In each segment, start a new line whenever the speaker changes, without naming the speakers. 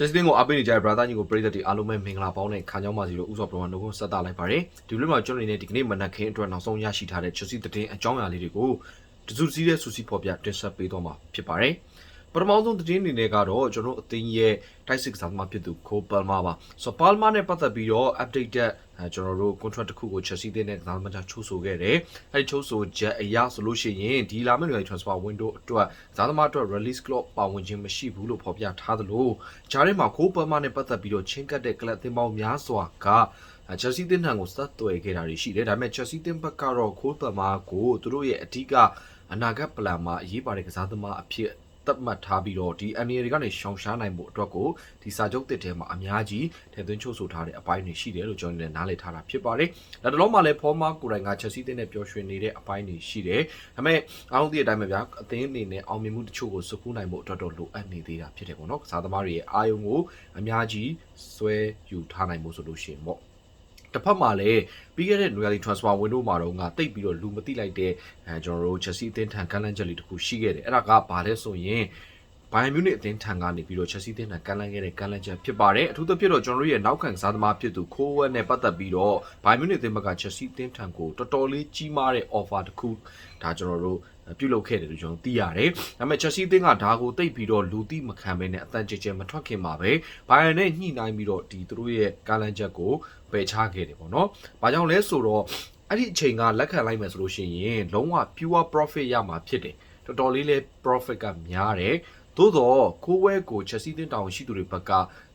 ချက်စီတင်းကိုအားပေးနေကြတဲ့ brother ညီကိုပရိသတ်တွေအားလုံးပဲမင်္ဂလာပေါင်းနဲ့ခါကြောင်းပါစီလို့ဥစွာပရမနှုတ်ခွန်းဆက်တာလိုက်ပါတယ်ဒီလိုမျိုးကျွန်တော်နေဒီကနေ့မနက်ခင်းအတွက်နောက်ဆုံးရရှိထားတဲ့ချက်စီတင်းအကြောင်းအရာလေးတွေကိုတစုစည်းတဲ့စူစီဖော်ပြတင်ဆက်ပေးတော့မှာဖြစ်ပါတယ်ပထမဆုံးသတင်းအနေနဲ့ကတော့ကျွန်တော်အသင်းရဲ့တိုက်စစ်ကစားသမားဖြစ်သူကိုပယ်မာပါဆိုပါယ်မာနဲ့ပတ်သက်ပြီးတော့ updated အဲကျွန်တော်တို့ contract တစ်ခုကို Chelsea တင်းနဲ့ကစားသမားချချိုးဆိုခဲ့တယ်အဲဒီချိုးဆိုချက်အရာဆိုလို့ရှိရင်ဒီလာမယ့် transfer window အတွက်ကစားသမားအတွက် release clause ပါဝင်ခြင်းမရှိဘူးလို့ဖော်ပြထားသလိုဂျားထဲမှာကိုပယ်မာနဲ့ပတ်သက်ပြီးတော့ချင်းကပ်တဲ့ကလပ်သင်းပေါင်းများစွာကချယ်ဆီတင်းထံကိုစက်သွယ်ခဲ့တာတွေရှိတယ်ဒါပေမဲ့ Chelsea တင်းဘက်ကတော့ခိုးပယ်မာကိုသူတို့ရဲ့အဓိကအနာဂတ်ပလန်မှာအရေးပါတဲ့ကစားသမားအဖြစ် သတ်မှတ်ထားပြီးတော့ဒီ NA တွေကနေရှောင်ရှားနိုင်ဖို့အတွက်ကိုဒီစာချုပ်တစ်ထဲမှာအများကြီးထည့်သွင်းချုပ်ဆိုထားတဲ့အပိုင်းတွေရှိတယ်လို့ကျွန်တော်လည်းနားလည်ထားတာဖြစ်ပါတယ်။ဒါတလုံးမှာလည်းဖောမာကိုယ်တိုင်ကချက်စီးတဲ့နဲ့ပျော်ရွှင်နေတဲ့အပိုင်းတွေရှိတယ်။ဒါပေမဲ့အားလုံးသိတဲ့အတိုင်းပဲဗျာအသင်းအနေနဲ့အောင်မြင်မှုတချို့ကိုစုကူးနိုင်ဖို့အတွက်တော့လိုအပ်နေသေးတာဖြစ်တယ်ပေါ့နော်။ကစားသမားတွေရဲ့အာယုံကိုအများကြီးဆွဲယူထားနိုင်ဖို့ဆိုလို့ရှိရင်ပေါ့ တစ်ဖက်မှာလည်းပြီးခဲ့တဲ့ New Yearly Transfer Window မှာတော့ငါတိတ်ပြီးတော့လူမသိလိုက်တဲ့အဲကျွန်တော်တို့ Chelsea အသင်းထံကမ်းလှမ်းချက်လေးတစ်ခုရှိခဲ့တယ်အဲ့ဒါကဘာလဲဆိုရင်ဘိုင်မြူနစ်အသင်းထံကနေပြီးတော့ Chelsea အသင်းထံကမ်းလှမ်းခဲ့တဲ့ကမ်းလှမ်းချက်ဖြစ်ပါတယ်အထူးသဖြင့်တော့ကျွန်တော်တို့ရဲ့နောက်ခံစားသမားဖြစ်သူခိုးဝက်နဲ့ပတ်သက်ပြီးတော့ဘိုင်မြူနစ်အသင်းဘက်က Chelsea အသင်းထံကိုတော်တော်လေးကြီးမားတဲ့ offer တစ်ခုဒါကျွန်တော်တို့ ပြုတ်လုခဲ့တယ်လို့ကျွန်တော်သိရတယ်။ဒါပေမဲ့ Chelsea အသင်းကဒါကိုတိတ်ပြီးတော့လူသိမခံဘဲနဲ့အတန်ကြဲကြဲမထွက်ခင်မှာပဲဘိုင်ယန်နဲ့ညှိနှိုင်းပြီးတော့ဒီသူတို့ရဲ့ကမ်းလှမ်းချက်ကိုပယ်ချခဲ့တယ်ပေါ့နော်။ဘာကြောင့်လဲဆိုတော့အဲ့ဒီအချိန်ကလက်ခံလိုက်မယ်ဆိုလို့ရှိရင်လုံးဝ pure profit ရမှာဖြစ်တယ်။တော်တော်လေးလဲ profit ကများတယ်။သို့တော့ကိုဝဲကို Chelsea တင်းတောင်ရှိသူတွေဘက်က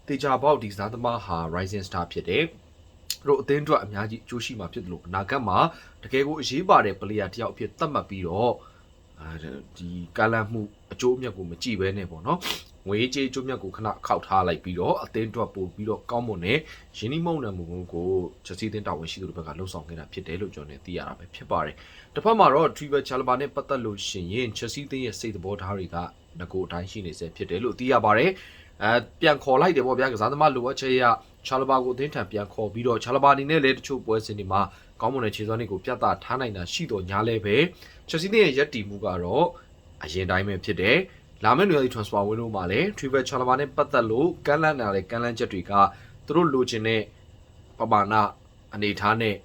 တေချာပေါက်ဒီစားသမားဟာ Rising Star ဖြစ်တယ်။တို့အသင်းအတွက်အများကြီးအကျိုးရှိမှာဖြစ်တယ်လို့အနာဂတ်မှာတကယ်ကိုအရေးပါတဲ့ player တယောက်အဖြစ်သတ်မှတ်ပြီးတော့ အဲဒီကာလမှုအကျိုးအမြတ်ကိုမကြည့်ဘဲနဲ့ပေါ့နော်ငွေကြေးအကျိုးအမြတ်ကိုခဏခောက်ထားလိုက်ပြီးတော့အသင်းအတွက်ပို့ပြီးတော့ကောင်းမွန်တဲ့ရင်းနှီးမှုန့်နယ်မှုကိုချက်စီတင်တာဝန်ရှိသူတွေဘက်ကလှုပ်ဆောင်ခဲ့တာဖြစ်တယ်လို့ကျွန်တော်လည်းသိရတာပဲဖြစ်ပါတယ်တစ်ဖက်မှာတော့ Trevor Chalobah နဲ့ပတ်သက်လို့ရှင်ရင် Chelsea တင်းရဲ့စိတ်သဘောထားတွေကငကိုအတိုင်းရှိနေစေဖြစ်တယ်လို့သိရပါတယ်အဲပြန်ခေါ်လိုက်တယ်ပေါ့ဗျာကစားသမားလိုအပ်ချက်ရ ချာလဘာကိုအသင်းထံပြန်ခေါ်ပြီးတော့ချာလဘာအနေနဲ့လည်းတချို့ပွဲစဉ်တွေမှာကောင်းမွန်တဲ့ခြေစွမ်းတွေကိုပြသထားနိုင်တာရှိတော့ညာလဲပဲချက်စီတဲ့ရက်တီမှုကတော့အရင်တိုင်းပဲဖြစ်တယ်လာမယ့်နေရာဒီ transfer window မှာလည်း Trevor Chalobah နဲ့ပတ်သက်လို့ကမ်းလှမ်းလာတဲ့ကမ်းလှမ်းချက်တွေကသူတို့လိုချင်တဲ့ပမာဏအနေထားနဲ့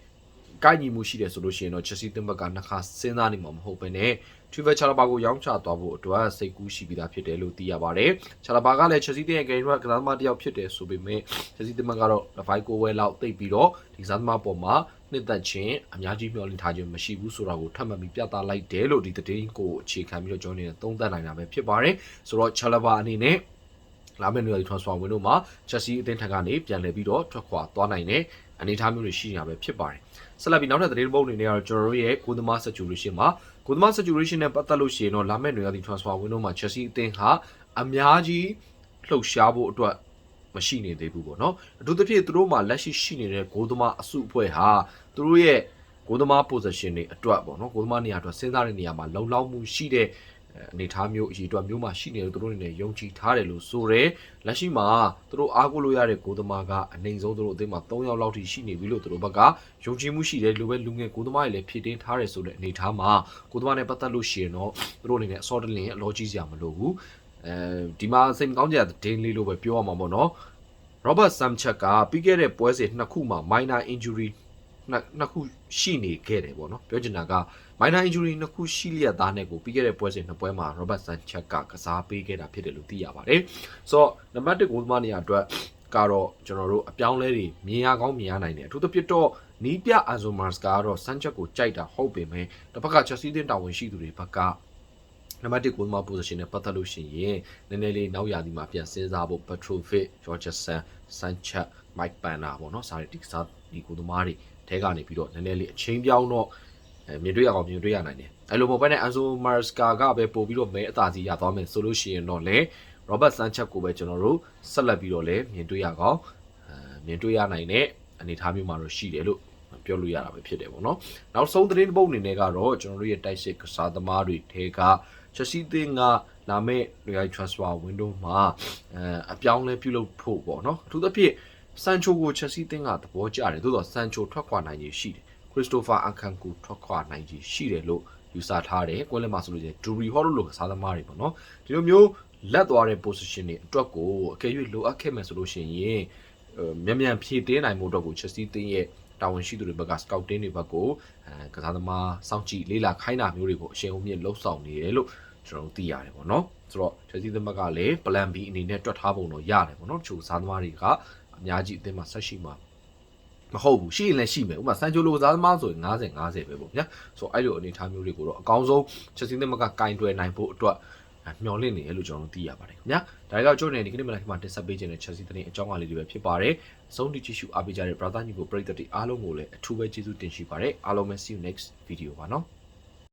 ကိုက်ညီမှုရှိတယ်ဆိုလို့ရှိရင်တော့ Chelsea တင်ဘက်ကနှစ်ခါစဉ်းစားနေမှာမဟုတ်ဘဲနဲ့ Trevor Chalobah ကိုရောင်းချသွားဖို့အတွက်စိတ်ကူးရှိပြီးသားဖြစ်တယ်လို့သိရပါတယ်။ Chalobah ကလည်း Chelsea တင်ရဲ့ game ကကစားသမားတစ်ယောက်ဖြစ်တယ်ဆိုပေမဲ့ Chelsea တင်ဘက်ကတော့ Levi ကိုဝဲလောက်တိတ်ပြီးတော့ဒီကစားသမားပေါ်မှာနှစ်သက်ခြင်းအများကြီးမျှော်လင့်ထားခြင်းမရှိဘူးဆိုတာကိုထပ်မံပြီးပြသလိုက်တယ်လို့ဒီသတင်းကိုအခြေခံပြီးတော့ကျွန်တော်နေသုံးသပ်နိုင်တာပဲဖြစ်ပါတယ်။ဆိုတော့ Chalobah အနေနဲ့ လာမယ့်နေ့ transfer window မှာ Chelsea အသင်းထက်ကနေပြန်လည်ပြီးတော့ထွက်ခွာသွားနိုင်တဲ့အနေအထားမျိုးတွေရှိနေတာပဲဖြစ်ပါတယ်။ဆက်လက်ပြီးနောက်ထပ်သတင်းပုတ်အနေနဲ့ကတော့ကျွန်တော်တို့ရဲ့ကိုသမား situation မှာကိုသမား situation နဲ့ပတ်သက်လို့ရှိရင်တော့လာမယ့်နေ့ရာသီ transfer window မှာ Chelsea အသင်းဟာအများကြီးလှုပ်ရှားဖို့အတွက်မရှိနေသေးဘူးပေါ့နော်အထူးသဖြင့်သူတို့မှာလက်ရှိရှိနေတဲ့ဂိုးသမားအစုအဖွဲ့ဟာသူတို့ရဲ့ဂိုးသမား position တွေအတွက်ပေါ့နော်ဂိုးသမားနေရာအတွက်စဉ်းစားတဲ့နေရာမှာလုံလောက်မှုရှိတဲ့ အနေထားမျိုးအရေးအတွက်မျိုးမှရှိနေလို့သူတို့အနေနဲ့ယုံကြည်ထားတယ်လို့ဆိုရဲလက်ရှိမှာသူတို့အားကိုးလို့ရတဲ့ဂိုးသမားကအနိုင်ဆုံးသူတို့အသင်းမှာ3ယောက်လောက်ထိရှိနေပြီလို့သူတို့ဘက်ကယုံကြည်မှုရှိတယ်လို့ပဲလူငယ်ဂိုးသမားတွေလည်းဖြည့်တင်းထားတယ်ဆိုတဲ့အနေထားမှာဂိုးသမားနဲ့ပတ်သက်လို့ရှိရင်တော့သူတို့အနေနဲ့အစောတလင်ရဲ့အလောကြီးစရာမလိုဘူးအဲဒီမှာစိတ်မကောင်းကြတဲ့ဒင်းလေးလို့ပဲပြောရမှာပေါ့နော် Robert Samchak ကပြီးခဲ့တဲ့ပွဲစဉ်နှစ်ခုမှာ minor injury နှစ်နှစ်ခုရှိနေခဲ့တယ်ပေါ့နော်ပြောချင်တာက minor injury နှစ်ခုရှိလျက်သားနဲ့ကိုပြီးခဲ့တဲ့ပွဲစဉ်နှစ်ပွဲမှာ Robert Sanchez ကကစားပေးခဲ့တာဖြစ်တယ်လို့သိရပါတယ်ဆိုတော့နံပါတ်1ဂိုးသမားနေရာအတွက်ကတော့ကျွန်တော်တို့အပြောင်းလဲတွေမြင်ရကောင်းမြင်ရနိုင်တယ်အထူးသဖြင့်တော့နီးပြ Azumars ကတော့ Sanchez ကိုကြိုက်တာဟုတ်ပေမဲ့တစ်ဖက်က Chelsea တင်တာဝန်ရှိသူတွေဘက်ကနံပါတ်1ကိုသမား position နဲ့ပတ်သက်လို့ရှိရင်နည်းနည်းလေးနောက်ရာသီမှာပြန်စဉ်းစားဖို့ Petrovic, Georgeson, Sanchez, Mike Banner ပေါ့နော်စားတဲ့ဒီကစားဒီကိုသမားတွေထဲကနေပြီးတော့နည်းနည်းလေးအချင်းပြောင်းတော့အဲ မြင်တွေ့ရအောင်မြင်တွေ့ရနိုင်တယ်အဲ့လိုမဟုတ်ဘဲနဲ့ Anzo Maresca ကပဲပို့ပြီးတော့မဲအသာစီရသွားမယ်ဆိုလို့ရှိရင်တော့လေ Robert Sanchez ကိုပဲကျွန်တော်တို့ဆက်လက်ပြီးတော့လည်းမြင်တွေ့ရကောင်အဲမြင်တွေ့ရနိုင်တဲ့အနေအထားမျိုးမှာတော့ရှိတယ်လို့ပြောလို့ရတာပဲဖြစ်တယ်ပေါ့နော်နောက်ဆုံးသတင်းပုတ်အနေနဲ့ကတော့ကျွန်တော်တို့ရဲ့တိုက်စစ်ကစားသမားတွေထဲကချက်စီတင်ကလာမယ့် Real Transfer Window မှာအဲအပြောင်းလဲပြုလုပ်ဖို့ပေါ့နော်အထူးသဖြင့်ဆန်ချိုကိုချက်စီတင်ကသဘောကျတယ်သို့တော့ဆန်ချိုထွက်ခွာနိုင်ခြင်းရှိတယ် ခရစ်စတိုဖာအန်ကန်ကိုထွက်ခွာနိုင်ခြင်းရှိတယ်လို့ယူဆထားတယ်ကွဲလဲမှာဆိုလို့ချင်းဒူရီဟော်လိုလိုကစားသမားတွေပေါ့နော်ဒီလိုမျိုးလက်သွားတဲ့ position တွေအတွက်ကိုအကယ်၍လိုအပ်ခဲ့မယ်ဆိုလို့ရှိရင်အဲမြန်မြန်ဖြည့်တင်းနိုင်မှုအတွက်ကို Chelsea တင်းရဲ့တာဝန်ရှိသူတွေဘက်က scouting တွေဘက်ကိုအဲကစားသမားစောင့်ကြည့်လေးလာခိုင်းတာမျိုးတွေကိုအရှင်အုံမြင့်လှုပ်ဆောင်နေတယ်လို့ကျွန်တော်တို့သိရတယ်ပေါ့နော်ဆိုတော့ Chelsea သင်းဘက်ကလည်း plan B အနေနဲ့တွက်ထားပုံတော့ရတယ်ပေါ့နော်တချို့ကစားသမားတွေကအများကြီးအသင်းမှာဆက်ရှိမှာ မဟုတ်ဘူးရှိရင်လည်းရှိမယ်ဥပမာဆန်ချိုလိုကစားသမားဆိုရင်90 50ပဲပေါ့ဗျာဆိုတော့အဲ့လိုအနေအထားမျိုးတွေကိုတော့အကောင်းဆုံး Chelsea သင်းဘက်ကကင်တွယ်နိုင်ဖို့အတွက်မျှော်လင့်နေရလို့ကျွန်တော်တို့သိရပါတယ်ခင်ဗျာဒါကြောင့်ကျွန်တော်ဒီကနေ့မနက်ခင်းမှာတင်ဆက်ပေးခြင်းတဲ့ Chelsea သတင်းအကြောင်းအရာလေးတွေပဲဖြစ်ပါတယ်အဆုံးထိကြည့်ရှုအားပေးကြတဲ့ brother ညီကိုပရိသတ်တွေအားလုံးကိုလည်းအထူးပဲကျေးဇူးတင်ရှိပါတယ်အားလုံးပဲ see you next video ပါနော်